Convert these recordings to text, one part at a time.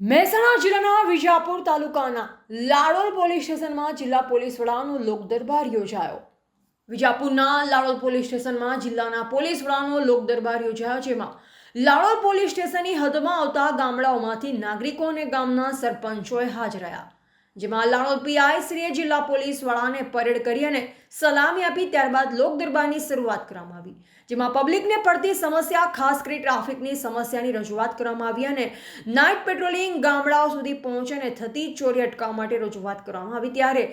મહેસાણા જિલ્લાના વિજાપુર તાલુકાના લાડોલ પોલીસ સ્ટેશનમાં જિલ્લા પોલીસ વડાનો લોક દરબાર યોજાયો. વિજાપુરના લાડોલ પોલીસ સ્ટેશનમાં જિલ્લાના પોલીસ વડાનો લોક દરબાર યોજાયો, જેમાં લાડોલ પોલીસ સ્ટેશનની હદમાં આવતા ગામડાઓમાંથી નાગરિકો અને ગામના સરપંચોએ હાજર રહ્યા. જેમાં લાણોદ પીઆઈ શ્રીએ જિલ્લા પોલીસ વડાને પરેડ કરી અને સલામી આપી ત્યારબાદ લોક શરૂઆત કરવામાં આવી. જેમાં પબ્લિકને પડતી સમસ્યા, ખાસ કરી ટ્રાફિકની સમસ્યાની રજૂઆત કરવામાં આવી અને નાઇટ પેટ્રોલિંગ ગામડાઓ સુધી પહોંચે અને થતી ચોરી અટકાવવા માટે રજૂઆત કરવામાં આવી. ત્યારે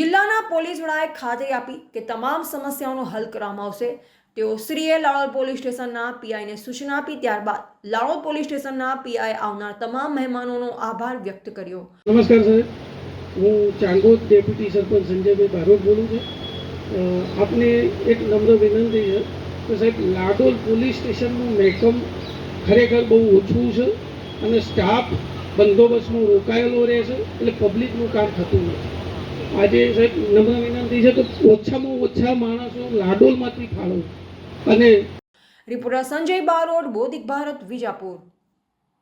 જિલ્લાના પોલીસ વડાએ ખાતરી આપી કે તમામ સમસ્યાઓનો હલ કરવામાં આવશે. તેઓ શ્રીએ લાળોદ પોલીસ સ્ટેશનના પીઆઈને સૂચના આપી. ત્યારબાદ લાળોદ પોલીસ સ્ટેશનના પીઆઈ આવનાર તમામ મહેમાનોનો આભાર વ્યક્ત કર્યો. નમસ્કાર સાહેબ હું ચાંગોદ ડેપ્યુટી સરપંચ સંજયભાઈ બારોટ બોલું છું. આપને એક નમ્ર વિનંતી છે કે સાહેબ, લાડોલ પોલીસ સ્ટેશનનું મહેકમ ખરેખર બહુ ઓછું છે અને સ્ટાફ બંદોબસ્તમાં રોકાયેલો રહે છે એટલે પબ્લિકનું કામ થતું નથી. આજે સાહેબ, નમ્ર વિનંતી છે કે ઓછામાં ઓછા માણસો લાડોલમાંથી ફાળો. અને રિપોર્ટર સંજય બારોટ બોધિક ભારત, વિજાપુર.